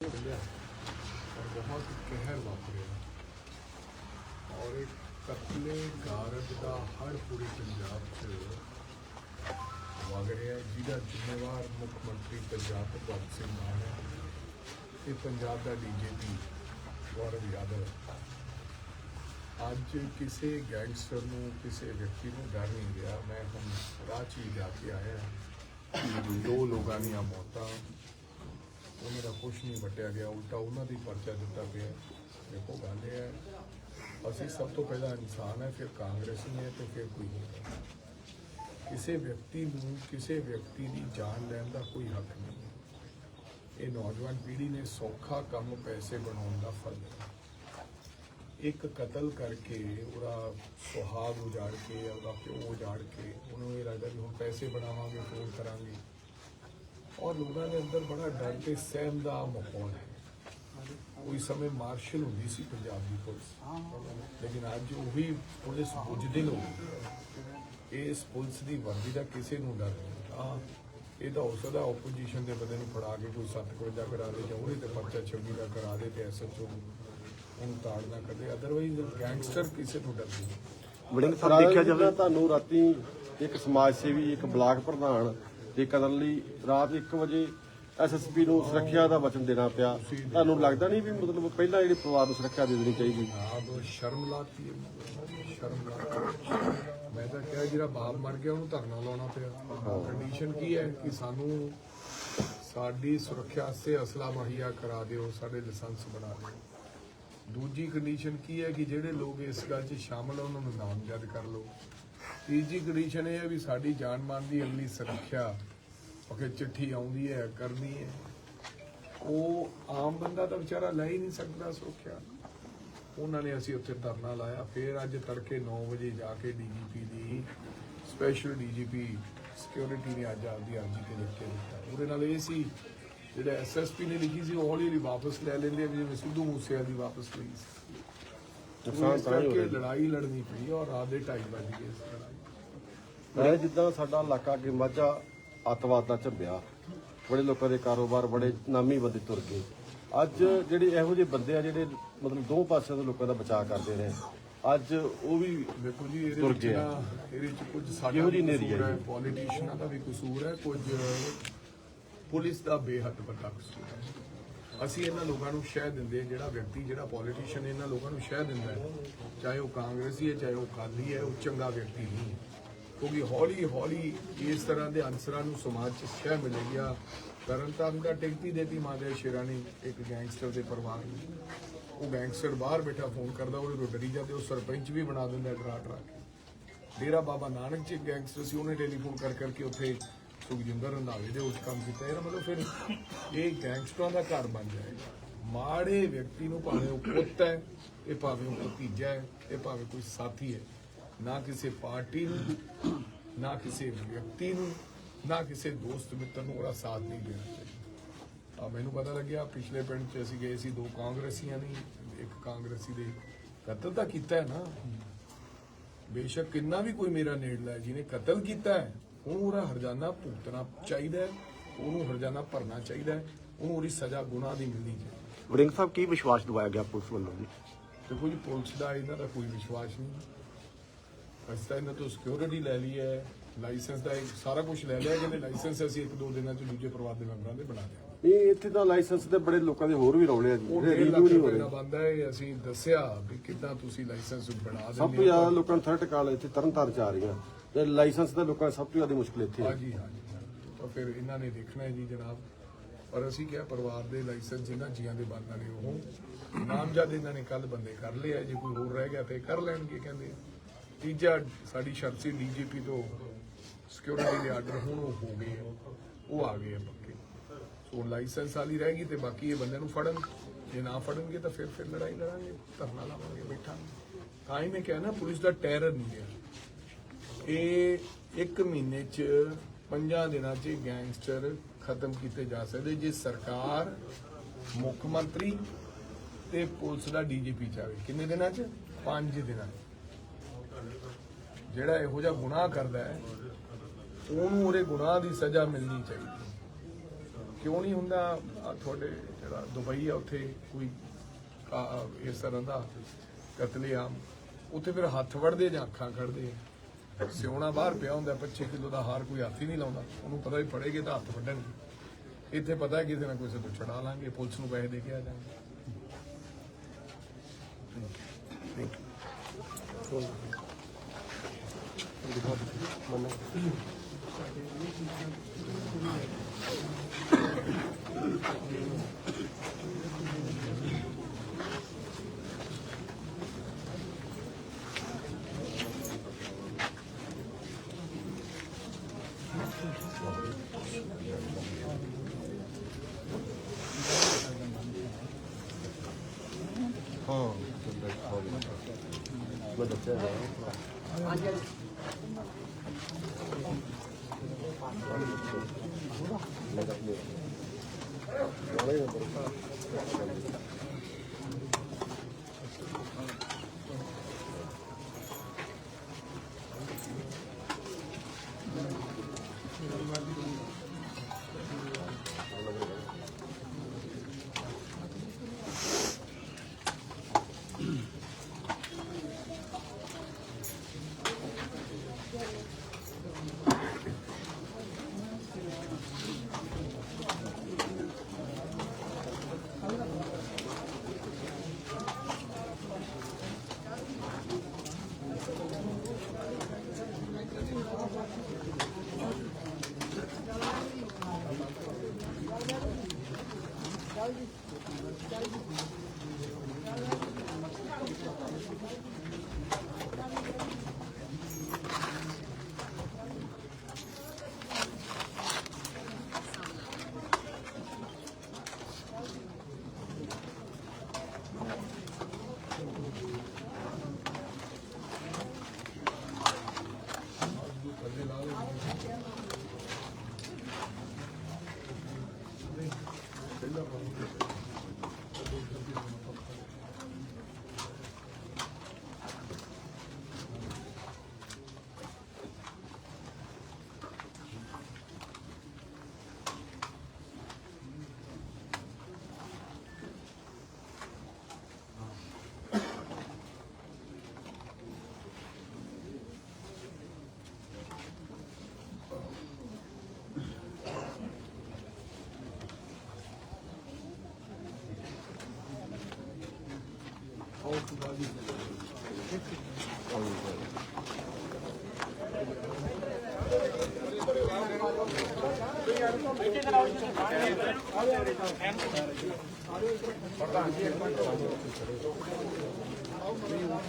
ਚੱਲਿਆ ਔਰ ਬਹੁਤ ਕਹਿਰ ਵਾਪਰਿਆ ਔਰ ਇੱਕ ਕਤਲੇ ਗਾਰਦ ਦਾ ਹੜ ਪੂਰੇ ਪੰਜਾਬ 'ਚ ਵਗ ਰਿਹਾ ਜਿਹਦਾ ਜ਼ਿੰਮੇਵਾਰ ਮੁੱਖ ਮੰਤਰੀ ਪੰਜਾਬ ਭਗਵੰਤ ਸਿੰਘ ਮਾਨ ਹੈ ਤੇ ਪੰਜਾਬ ਦਾ ਡੀਜੀਪੀ ਗੌਰਵ ਯਾਦਵ ਅੱਜ ਕਿਸੇ ਗੈਂਗਸਟਰ ਨੂੰ ਕਿਸੇ ਵਿਅਕਤੀ ਨੂੰ ਡਰ ਨਹੀਂ ਗਿਆ ਮੈਂ ਹੁਣ ਰਾਹ 'ਚ ਹੀ ਜਾ ਕੇ ਆਇਆ ਦੋ ਲੋਕਾਂ ਦੀਆਂ ਮੌਤਾਂ ਉਹਨਾਂ ਦਾ ਕੁਛ ਨਹੀਂ ਵਟਿਆ ਗਿਆ, ਉਲਟਾ ਉਹਨਾਂ ਦੀ ਪਰਚਾ ਦਿੱਤਾ ਗਿਆ ਦੇਖੋ, ਗੱਲ ਇਹ ਹੈ, ਅਸੀਂ ਸਭ ਤੋਂ ਪਹਿਲਾਂ ਇਨਸਾਨ ਹੈ, ਫਿਰ ਕਾਂਗਰਸੀ ਹੈ ਤੇ ਫਿਰ ਕੋਈ ਨਹੀਂ ਕਿਸੇ ਵਿਅਕਤੀ ਨੂੰ, ਕਿਸੇ ਵਿਅਕਤੀ ਦੀ ਜਾਨ ਲੈਣ ਦਾ ਕੋਈ ਹੱਕ ਨਹੀਂ ਹੈ। ਇਹ ਨੌਜਵਾਨ ਪੀੜ੍ਹੀ ਨੇ ਸੌਖਾ ਕੰਮ ਪੈਸੇ ਬਣਾਉਣ ਦਾ ਫਲ ਹੈ। ਇੱਕ ਕਤਲ ਕਰਕੇ, ਉਹਦਾ ਸੁਹਾਗ ਉਜਾੜ ਕੇ, ਉਹਦਾ ਪਿਓ ਉਜਾੜ ਕੇ, ਉਹਨੂੰ ਇਹ ਲੱਗਦਾ ਵੀ ਹੁਣ ਪੈਸੇ ਬਣਾਵਾਂਗੇ ਫੋਨ ਕਰਾਂਗੇ। ਔਰ ਲੋਕਾਂ ਦੇ ਅੰਦਰ ਬੜਾ ਡਰ ਤੇ ਸਹਿਮ ਦਾ ਮਾਹੌਲ ਹੈ। ਕੋਈ ਸਮੇਂ ਮਾਰਸ਼ਲ ਹੁੰਦੀ ਸੀ ਪੰਜਾਬ ਦੀ ਪੁਲਿਸ। ਲੇਕਿਨ ਅੱਜ ਉਹੀ ਪੁਲਿਸ ਬੁਝਦਿਲ ਹੋ ਇਸ ਪੁਲਿਸ ਦੀ ਵਰਦੀ ਦਾ ਕਿਸੇ ਨੂੰ ਡਰ ਨਹੀਂ। ਆ ਇਹ ਤਾਂ ਹੋ ਸਕਦਾ ਆਪੋਜੀਸ਼ਨ ਦੇ ਬੰਦੇ ਨੂੰ ਫੜਾ ਕੇ ਕੋਈ 751 ਕਰਾ ਦੇ ਜਾਂ ਉਹਦੇ ਤੇ ਪਰਚਾ 26 ਦਾ ਕਰਾ ਦੇ ਤੇ ਐਸਐਚਓ ਉਹਨੂੰ ਤਾੜ ਨਾ ਕਰਦੇ ਅਦਰਵਾਈਜ਼ ਗੈਂਗਸਟਰ ਕਿਸੇ ਤੋਂ ਡਰਦੇ ਨਹੀਂ। ਵੜਿੰਗ ਸਾਹਿਬ ਦੇਖਿਆ ਜਾਵੇ ਤੁਹਾਨੂੰ ਰਾਤੀ ਇੱਕ ਸਮਾਜ ਸੇਵੀ ਇੱਕ ਬਲਾਕ ਪ੍ਰਧਾਨ ਦੇ ਕਤਲ ਲਈ ਰਾਤ 1 ਵਜੇ ਐਸਐਸਪੀ ਨੂੰ ਸੁਰੱਖਿਆ ਦਾ ਵਚਨ ਦੇਣਾ ਪਿਆ, ਤੁਹਾਨੂੰ ਲੱਗਦਾ ਨਹੀਂ ਵੀ ਮਤਲਬ ਪਹਿਲਾਂ ਜਿਹੜੇ ਪਰਿਵਾਰ ਨੂੰ ਸੁਰੱਖਿਆ ਦੇ ਦੇਣੀ ਚਾਹੀਦੀ? ਆਪ ਸ਼ਰਮ ਲਾਤੀ ਹੈ ਸ਼ਰਮ ਲਾਤੀ ਮੈਂ ਤਾਂ ਕਿਹਾ ਜਿਹੜਾ ਬਾਪ ਮਰ ਗਿਆ, ਉਹਨੂੰ ਧਰਨਾ ਲਾਉਣਾ ਪਿਆ। ਕੰਡੀਸ਼ਨ ਕੀ ਹੈ? ਕਿ ਸਾਨੂੰ ਸਾਡੀ ਸੁਰੱਖਿਆ ਵਾਸਤੇ ਅਸਲਾ ਮੁਹੱਈਆ ਕਰਾ ਦਿਓ, ਸਾਡੇ ਲਾਇਸੈਂਸ ਬਣਾ ਦਿਓ। ਦੂਜੀ ਕੰਡੀਸ਼ਨ ਕੀ ਹੈ ਕਿ ਜਿਹੜੇ ਲੋਕ ਇਸ ਗੱਲ 'ਚ ਸ਼ਾਮਲ ਆ, ਉਹਨਾਂ ਨੂੰ ਨਾਮਜ਼ਦ ਕਰ ਲਓ। ਤੀਜੀ ਕੰਡੀਸ਼ਨ ਇਹ ਹੈ ਵੀ ਸਾਡੀ ਜਾਨ ਮਾਨ ਦੀ ਅਗਲੀ ਸੁਰੱਖਿਆ ਉਹ ਚਿੱਠੀ ਆਉਂਦੀ ਹੈ, ਕਰਨੀ ਹੈ। ਉਹ ਆਮ ਬੰਦਾ ਤਾਂ ਵਿਚਾਰਾ ਲੈ ਹੀ ਨਹੀਂ ਸਕਦਾ ਸੁਰੱਖਿਆ ਉਹਨਾਂ ਨੇ ਅਸੀਂ ਉੱਥੇ ਧਰਨਾ ਲਾਇਆ। ਫਿਰ ਅੱਜ ਤੜਕੇ 9 ਵਜੇ ਜਾ ਕੇ ਡੀਜੀਪੀ ਦੀ ਸਪੈਸ਼ਲ ਡੀਜੀਪੀ ਸਿਕਿਉਰਿਟੀ ਨੇ ਅੱਜ ਆਪਦੀ ਅਰਜ਼ੀ ਤੇ ਲਿਖ ਕੇ ਦਿੱਤਾ। ਉਹਦੇ ਨਾਲ ਇਹ ਸੀ, ਜਿਹੜਾ ਐਸਐਸਪੀ ਨੇ ਲਿਖੀ ਸੀ, ਉਹ ਹੌਲੀ ਹੌਲੀ ਵਾਪਸ ਲੈ ਲੈਂਦੇ ਆ ਵੀ ਜਿਵੇਂ ਸਿੱਧੂ ਮੂਸੇਵਾਲ ਦੀ ਵਾਪਸ ਲਈ ਸੀ। ਨੁਕਸਾਨ ਇਸ ਤਾਂ ਹੀ ਹੋ ਕਰਕੇ ਰਿਹਾ ਲੜਾਈ ਲੜਨੀ ਪਈ ਔਰ ਰਾਤ ਦੇ 2:30 ਵਜੇ ਗਏ ਇਸ ਲੜਾਈ ਮੈਂ ਜਿੱਦਾਂ ਸਾਡਾ ਇਲਾਕਾ ਅੱਗੇ ਮਾਝਾ ਅੱਤਵਾਦ ਦਾ ਝੱਬਿਆ ਬੜੇ ਲੋਕਾਂ ਦੇ ਕਾਰੋਬਾਰ ਬੜੇ ਨਾਮੀ ਬੰਦੇ ਤੁਰ ਗਏ। ਅੱਜ ਜਿਹੜੇ ਇਹੋ ਜਿਹੇ ਬੰਦੇ ਆ ਜਿਹੜੇ ਮਤਲਬ ਦੋ ਪਾਸਿਆਂ ਤੋਂ ਲੋਕਾਂ ਦਾ ਬਚਾਅ ਕਰਦੇ ਨੇ ਅੱਜ ਉਹ ਵੀ ਦੇਖੋ ਜੀ ਇਹਦੇ ਤੁਰ ਵਿੱਚ ਗਿਆ। ਨਾ ਇਹਦੇ ਵਿੱਚ ਕੁਝ ਸਾਡਾ ਜਿਹੋ ਵੀ ਜਿਹੀ ਕਸੂਰ ਹੈ ਹੈ ਪੋਲੀਟੀਸ਼ੀਅਨਾਂ ਦਾ ਵੀ ਕਸੂਰ ਹੈ ਕੁਝ ਪੁਲਿਸ ਦਾ ਬੇਹੱਦ ਵੱਡਾ ਕਸੂਰ ਹੈ। ਅਸੀਂ ਇਹਨਾਂ ਲੋਕਾਂ ਨੂੰ ਸ਼ਹਿ ਦਿੰਦੇ ਜਿਹੜਾ ਵਿਅਕਤੀ, ਜਿਹੜਾ ਪੋਲੀਟੀਸ਼ੀਅਨ ਇਹਨਾਂ ਲੋਕਾਂ ਨੂੰ ਸ਼ਹਿ ਦਿੰਦਾ ਹੈ। ਚਾਹੇ ਉਹ ਕਾਂਗਰਸੀ ਹੈ, ਚਾਹੇ ਉਹ ਅਕਾਲੀ ਹੈ, ਉਹ ਚੰਗਾ ਵਿਅਕਤੀ ਨਹੀਂ ਹੈ। ਕਿਉਂਕਿ ਹੌਲੀ ਹੌਲੀ ਇਸ ਤਰ੍ਹਾਂ ਦੇ ਅਨਸਰਾਂ ਨੂੰ ਸਮਾਜ 'ਚ ਸ਼ਹਿ ਮਿਲੇਗੀ। ਆ ਤਰਨਤਾਰਨ ਦਾ ਟਿਕਟੀ ਦੇਤੀ ਮਾਦੇ ਸ਼ੇਰਾਂ ਨੇ ਇੱਕ ਗੈਂਗਸਟਰ ਦੇ ਪਰਿਵਾਰ ਨੂੰ। ਉਹ ਗੈਂਗਸਟਰ ਬਾਹਰ ਬੈਠਾ ਫੋਨ ਕਰਦਾ, ਉਹਦੇ ਤੋਂ ਡਰੀ ਜਾਂਦੇ, ਉਹ ਸਰਪੰਚ ਵੀ ਬਣਾ ਦਿੰਦਾ ਡਰਾ ਡਰਾ ਡੇਰਾ ਬਾਬਾ ਨਾਨਕ ਚ ਇੱਕ ਗੈਂਗਸਟਰ ਸੀ, ਉਹਨੇ ਟੈਲੀਫੋਨ ਕਰ ਕਰਕੇ ਉੱਥੇ ਸੁਖਜਿੰਦਰ ਰੰਧਾਵੇ ਦੇ ਉਸ ਕੰਮ ਕੀਤਾ, ਇਹਦਾ ਮਤਲਬ ਫਿਰ ਇਹ ਗੈਂਗਸਟਰਾਂ ਦਾ ਘਰ ਬਣ ਜਾਏਗਾ ਮਾੜੇ ਵਿਅਕਤੀ ਨੂੰ ਭਾਵੇਂ ਉਹ ਪੁੱਤ ਹੈ, ਇਹ ਭਾਵੇਂ ਉਹ ਭਤੀਜਾ ਹੈ, ਇਹ ਭਾਵੇਂ ਕੋਈ ਸਾਥੀ ਹੈ, ਨਾ ਕਿਸੇ ਪਾਰਟੀ ਨੂੰ, ਨਾ ਕਿਸੇ ਵਿਅਕਤੀ ਨੂੰ, ਨਾ ਕਿਸੇ ਦੋਸਤ ਮਿੱਤਰ ਨੂੰ ਉਹਦਾ ਸਾਥ ਨਹੀਂ ਦੇਣਾ ਚਾਹੀਦਾ। ਆ ਮੈਨੂੰ ਪਤਾ ਲੱਗਿਆ, ਪਿਛਲੇ ਪਿੰਡ 'ਚ ਅਸੀਂ ਗਏ ਸੀ, ਦੋ ਕਾਂਗਰਸੀਆਂ ਨੇ, ਇੱਕ ਕਾਂਗਰਸੀ ਦੇ ਕਤਲ ਤਾਂ ਕੀਤਾ ਹੈ ਨਾ। ਬੇਸ਼ੱਕ ਕਿੰਨਾ ਵੀ ਕੋਈ ਮੇਰਾ ਨੇੜਲਾ ਹੈ, ਜਿਹਨੇ ਕਤਲ ਕੀਤਾ ਹੈ ਉਹਨੂੰ ਹਰਜਾਨਾ ਭੁਗਤਣਾ ਚਾਹੀਦਾ ਹੈ ਉਹਨੂੰ ਹਰਜਾਨਾ ਭਰਨਾ ਚਾਹੀਦਾ ਹੈ ਉਹਨੂੰ ਉਹਦੀ ਸਜ਼ਾ ਗੁਨਾਹ ਦੀ ਮਿਲਣੀ ਚਾਹੀਦੀ ਵੜਿੰਗ ਸਾਹਿਬ ਕੀ ਵਿਸ਼ਵਾਸ ਦਿਵਾਇਆ ਗਿਆ ਪੁਲਿਸ ਵੱਲੋਂ ਜੀ? ਦੇਖੋ ਜੀ ਪੁਲਿਸ ਦਾ ਇਹਨਾਂ ਦਾ ਕੋਈ ਵਿਸ਼ਵਾਸ ਨਹੀਂ। ਅਸੀਂ ਤਾਂ ਇਹਨਾਂ ਤੋਂ ਸਿਕਿਉਰਿਟੀ ਲੈ ਲਈ ਹੈ ਲਾਇਸੈਂਸ ਦਾ ਸਾਰਾ ਕੁਝ ਲੈ ਲਿਆ ਕਹਿੰਦੇ ਲਾਇਸੈਂਸ ਅਸੀਂ ਇੱਕ ਦੋ ਦਿਨਾਂ ਚ ਦੂਜੇ ਪਰਿਵਾਰ ਦੇ ਮੈਂਬਰਾਂ ਦੇ ਬਣਾ ਦਿਆਂਗੇ। ਇਹ ਇੱਥੇ ਤਾਂ ਲਾਇਸੈਂਸ ਦੇ ਬੜੇ ਲੋਕਾਂ ਦੇ ਹੋਰ ਵੀ ਰੌਲੇ ਆ ਜੀ। ਉਹ ਜਿਹੜੇ 1.5 ਰਿਵਿਊ ਲੱਖ ਨਹੀਂ ਹੋ ਰੁਪਏ ਰਹੇ। ਦਾ ਬੰਦਾ ਹੈ ਅਸੀਂ ਦੱਸਿਆ ਵੀ ਕਿੱਦਾਂ ਤੁਸੀਂ ਲਾਇਸੈਂਸ ਬਣਾ ਦਿੰਦੇ ਸਭ ਤੋਂ ਜ਼ਿਆਦਾ ਲੋਕਾਂ ਨੂੰ ਥਰਟ ਕਾਲ ਇੱਥੇ ਤਰਨਤਾਰਨ ਚ ਆ ਰਹੀਆਂ। ਤੇ ਲਾਇਸੈਂਸ ਦਾ ਲੋਕਾਂ ਸਭ ਤੋਂ ਜ਼ਿਆਦਾ ਮੁਸ਼ਕਲ ਇੱਥੇ ਹੈ ਹਾਂਜੀ ਹਾਂਜੀ ਹਾਂਜੀ। ਤਾਂ ਫਿਰ ਇਹਨਾਂ ਨੇ ਦੇਖਣਾ ਹੈ ਜੀ ਜਨਾਬ। ਪਰ ਅਸੀਂ ਕਿਹਾ ਪਰਿਵਾਰ ਦੇ ਲਾਇਸੈਂਸ ਜਿਨ੍ਹਾਂ ਜੀਆਂ ਦੇ ਬਣਨ ਵਾਲੇ ਉਹ ਨਾਮਜ਼ਦ ਇਹਨਾਂ ਨੇ ਕੱਲ ਬੰਦੇ ਕਰ ਲਿਆ ਜੇ ਕੋਈ ਹੋਰ ਰਹਿ ਗਿਆ ਤੇ ਕਰ ਲੈਣਗੇ ਕਹਿੰਦੇ। ਤੀਜਾ ਸਾਡੀ ਸ਼ਰਤ ਸੀ ਡੀਜੀਪੀ ਤੋਂ ਸਿਕਿਉਰਿਟੀ ਦੇ ਆਰਡਰ ਹੁਣ ਉਹ ਹੋ ਗਏ ਆ। ਉਹ ਆ ਗਏ ਆ ਲਾਇਸੈਂਸ ਵਾਲੀ ਰਹਿ ਗਈ ਤੇ ਬਾਕੀ ਇਹ ਬੰਦਿਆਂ ਨੂੰ ਫੜਨ। ਜੇ ਨਾ ਫੜਨਗੇ ਤਾਂ ਫਿਰ ਫਿਰ ਲੜਾਈ ਲੜਾਂਗੇ, ਧਰਨਾ ਲਾਵਾਂਗੇ, ਬੈਠਾਂਗੇ। ਤਾਂ ਹੀ ਮੈਂ ਕਿਹਾ ਨਾ, ਪੁਲਿਸ ਦਾ ਟੈਰਰ ਨਹੀਂ ਹੈ ਇਹ ਇੱਕ ਮਹੀਨੇ ਚ ਪੰਜਾਂ ਦਿਨਾਂ ਚ ਗੈਂਗਸਟਰ ਖਤਮ ਕੀਤੇ ਜਾ ਸਕਦੇ ਜੇ ਸਰਕਾਰ, ਮੁੱਖ ਮੰਤਰੀ ਤੇ ਪੁਲਿਸ ਦਾ ਡੀਜੀਪੀ ਚਾਵੇ ਕਿੰਨੇ ਦਿਨਾਂ ਚ? 5 ਦਿਨਾਂ 'ਚ। ਜਿਹੜਾ ਇਹੋ ਜਿਹਾ ਗੁਨਾਹ ਕਰਦਾ ਹੈ, ਉਹਨੂੰ ਉਹਦੇ ਗੁਨਾਹ ਦੀ ਸਜ਼ਾ ਮਿਲਣੀ ਚਾਹੀਦੀ। ਕਿਉਂ ਨਹੀਂ ਹੁੰਦਾ? ਆਹ ਤੁਹਾਡੇ ਜਿਹੜਾ ਦੁਬਈ ਆ, ਉੱਥੇ ਕੋਈ ਕਾ- ਇਸ ਤਰ੍ਹਾਂ ਦਾ ਕਤਲੇਆਮ। ਉੱਥੇ ਫਿਰ ਹੱਥ ਵੜਦੇ ਜਾਂ ਅੱਖਾਂ ਖੜਦੇ ਆ। ਸਿਉਣਾ ਬਾਹਰ ਪਿਆ ਹੁੰਦਾ 25 ਕਿਲੋ ਦਾ ਹਾਰ ਕੋਈ ਹੱਥ ਹੀ ਨਹੀਂ ਲਾਉਂਦਾ। ਉਹਨੂੰ ਪਤਾ ਹੀ ਫੜੇਗੇ ਤਾਂ ਹੱਥ ਵੱਢਣਗੇ। ਇੱਥੇ ਪਤਾ ਕਿਸੇ ਨਾ ਕਿਸੇ ਤੋਂ ਛੁਡਾ ਲਾਂਗੇ, ਪੁਲਿਸ ਨੂੰ ਪੈਸੇ ਦੇ ਕੇ ਆ ਜਾਵਾਂਗੇ ਹਾਂ ਮੈਂ ਦੱਸਿਆ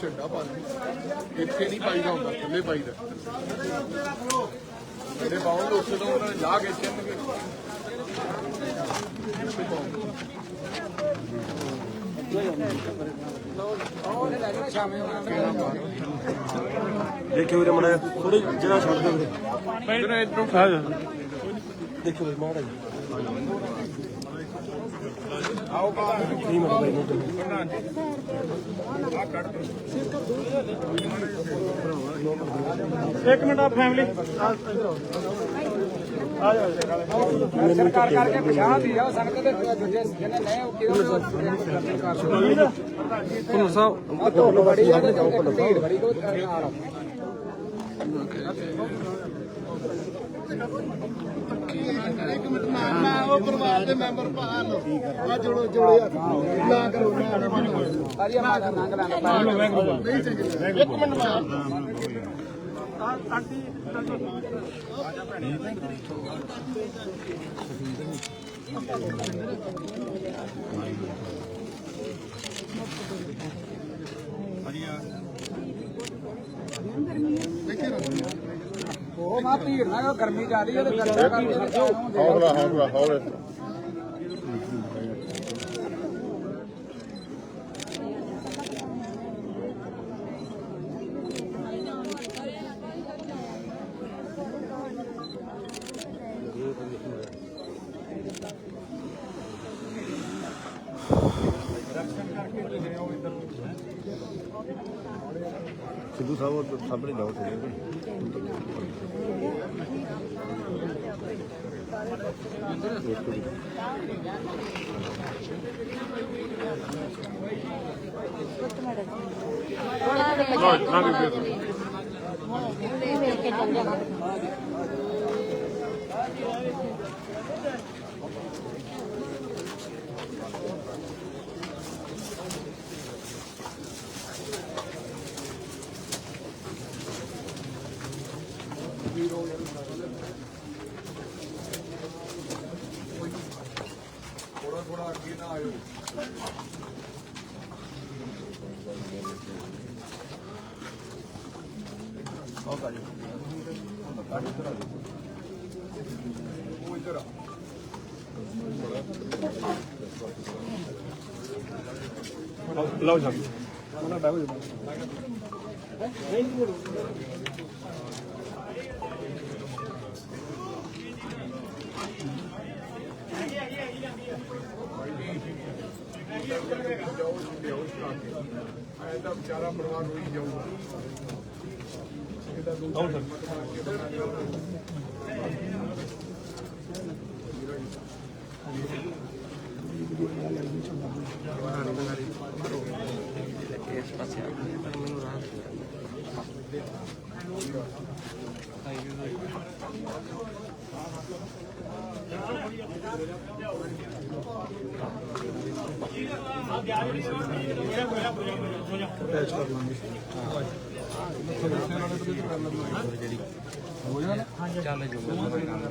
ਝੰਡਾ ਪਾ ਦੇ ਇੱਥੇ ਨਹੀਂ ਪਾਈਦਾ ਹੁੰਦਾ ਥੱਲੇ ਪਾਈਦਾ। ਜਿਹੜੇ ਪਾਉਂਦੇ ਉੱਥੇ ਤੋਂ ਉਹਨਾਂ ਨੇ ਲਾ ਕੇ ਚਿੰਨ੍ਹਗੇ ਦੇਖਿਓ ਵੀਰੇ ਮੜਾ ਥੋੜੀ ਜਗ੍ਹਾ ਛੱਡ ਵੀਰੇ ਇਧਰ ਇਧਰੋਂ ਆ ਜਾ। ਦੇਖਿਓ ਵੀਰੇ ਮਾੜਾ ਜੀ ਆਓ ਬਾਹਰ ਇੱਕ ਮਿੰਟ ਆ ਫੈਮਿਲੀ ਆ ਸਰਕਾਰ ਕਰਕੇ ਪਛਾਣ ਦੀ ਆ ਸੰਗਤ ਦੇ ਦੂਜੇ ਜਿਹਨੇ ਨਹੀਂ ਉਹ ਕਿਹੜਾ ਪੁੰਨ ਸਾਹਿਬ ਆ। ਧੁੱਪ ਬੜੀ ਆ ਤੇ ਭੀੜ ਬੜੀ ਕੋ ਨਾਲ ਉਹ ਪਰਿਵਾਰ ਦੇ ਮੈਂਬਰ ਬਾਹਰ ਲੋ ਆ ਜੋੜੋ ਜੋੜੇ ਹੱਥ। ਨਾ ਕਰੋ ਨਾ ਸਾਰੀ ਮਾਤਾ ਨੰਗ ਲੈਣਾ ਇੱਕ ਮਿੰਟ ਬਾਹਰ ਉਹ ਮਾ ਭੀੜ ਨਾ ਗਰਮੀ ਜਾ ਰਹੀ ਹੈ ਤੇ ਗਰਮੀ ਕਰਕੇ ਤੇ ਕਿਉਂ ਹੁੰਦੇ ਸਿੱਧੂ ਸਾਹਿਬ ਉਹ ਸਾਹਮਣੇ ਜਾਓ ਥੋੜੇ ਥੋੜਾ ਥੋੜਾ ਅੱਗੇ ਨਾ ਆਇਓ ਉਹ ਇੱਧਰ ਆ ਲਓ ਜੀ ਉਹਨਾਂ ਬੈਠੋ ਜੀ ਜਾਓ ਲਿਆਓ ਵਿਚਾਰਾ ਪਰਿਵਾਰ ਰੋਈ ਜਾਊਗਾ ਇਹਦਾ ਦੂਜਾ ਹਿੰਮਤ ਬਣਾ ਕੇ ਬਣਾ ਲਿਆ।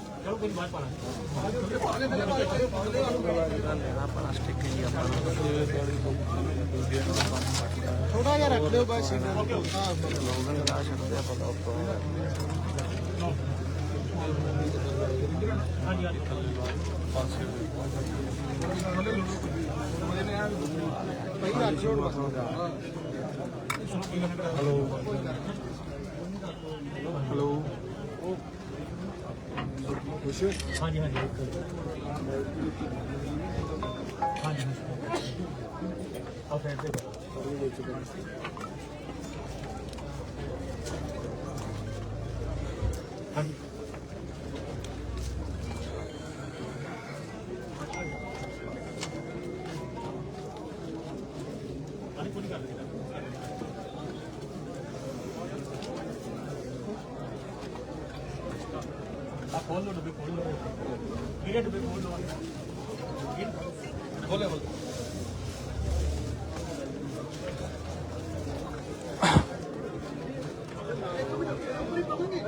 ਚਲੋ ਕੋਈ ਬਾਤ ਪਾਣਾ ਥੋੜਾ ਜਿਹਾ ਰੱਖ ਲਿਓ ਬਸ ਲੋਗਨ ਲਾ ਛੱਡਦੇ ਆ ਪਤਾ ਉੱਪਰ ਹਾਂਜੀ ਹਾਂਜੀ ਪਾਸੇ ਪਹਿਲਾਂ ਛੋੜ ਬਸ ਹਲੋ 보시오. 반이 한 여기까지. 반이 한 앞에 대고. 그리고 지금. 반.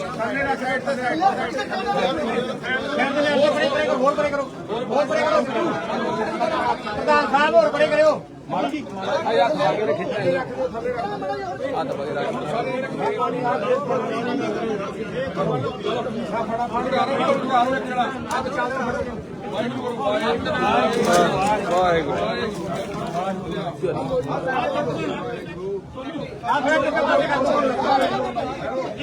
ਸਾਹਮਣੇ ਨਾ ਸਾਈਡ ਤੇ ਸਾਈਡ ਤੇ ਹੋਰ ਪਰੇ ਕਰੋ ਹੋਰ ਪਰੇ ਕਰੋ ਹੋਰ ਪਰੇ ਕਰੋ ਪ੍ਰਧਾਨ ਸਾਹਿਬ ਹੋਰ ਪਰੇ ਕਰਿਓ ਮਾੜਾ ਆਇਆ ਖਾਗੇ ਨੇ ਖਿੱਚਣਾ ਹੈ ਹੱਥ ਬਗੇ ਰੱਖ ਫੜਾ ਫੜਾ ਇੱਕ ਜਣਾ ਹੱਥ ਚਾਦਰ ਫੜ ਕੇ ਵਾਹਿਗੁਰੂ ਵਾਹਿਗੁਰੂ ਆ ਫਿਰ ਕਿੱਥੇ ਬਾਰੇ ਕਰ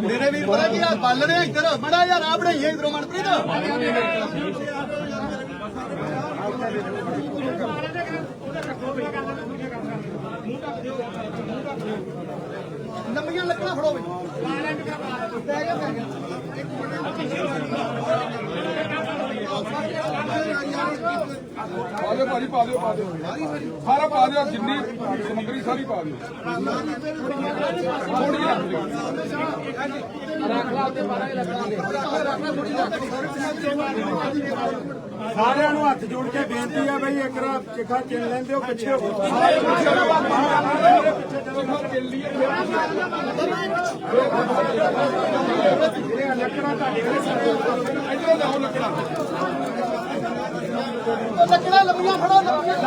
ਮੇਰੇ ਵੀਰ ਪਤਾ ਕੀ ਆ, ਬੱਲ ਨੇ ਇੱਧਰ, ਬੜਾ ਯਾਰ ਆ ਬਣਾਈਏ ਇਧਰੋਂ ਮਨਪ੍ਰੀਤ। ਲੰਬੀਆਂ ਲੱਕੜਾਂ ਫੜੋ ਬਈ ਬਹਿ ਗਿਆ ਬਹਿ ਗਿਆ ਪਾ ਦਿਓ ਭਾਜੀ ਪਾ ਦਿਓ ਪਾ ਦਿਓ। ਸਾਰਾ ਪਾ ਦਿਓ ਜਿੰਨੀ ਸਮੱਗਰੀ ਸਾਰੀ ਪਾ ਦਿਓ। ਥੋੜੀ ਰੱਖ ਸਾਰਿਆਂ ਨੂੰ ਹੱਥ ਜੋੜ ਕੇ ਬੇਨਤੀ ਆ ਬਈ ਇੱਕ ਰਾ ਚਿਖਾ ਚਿਣ ਲੈਂਦੇ ਹੋ ਪਿੱਛੇ ਹੋ ਲੱਕੜਾਂ। ਲੰਮੀਆਂ ਫੜੋ ਲੰਮੀਆਂ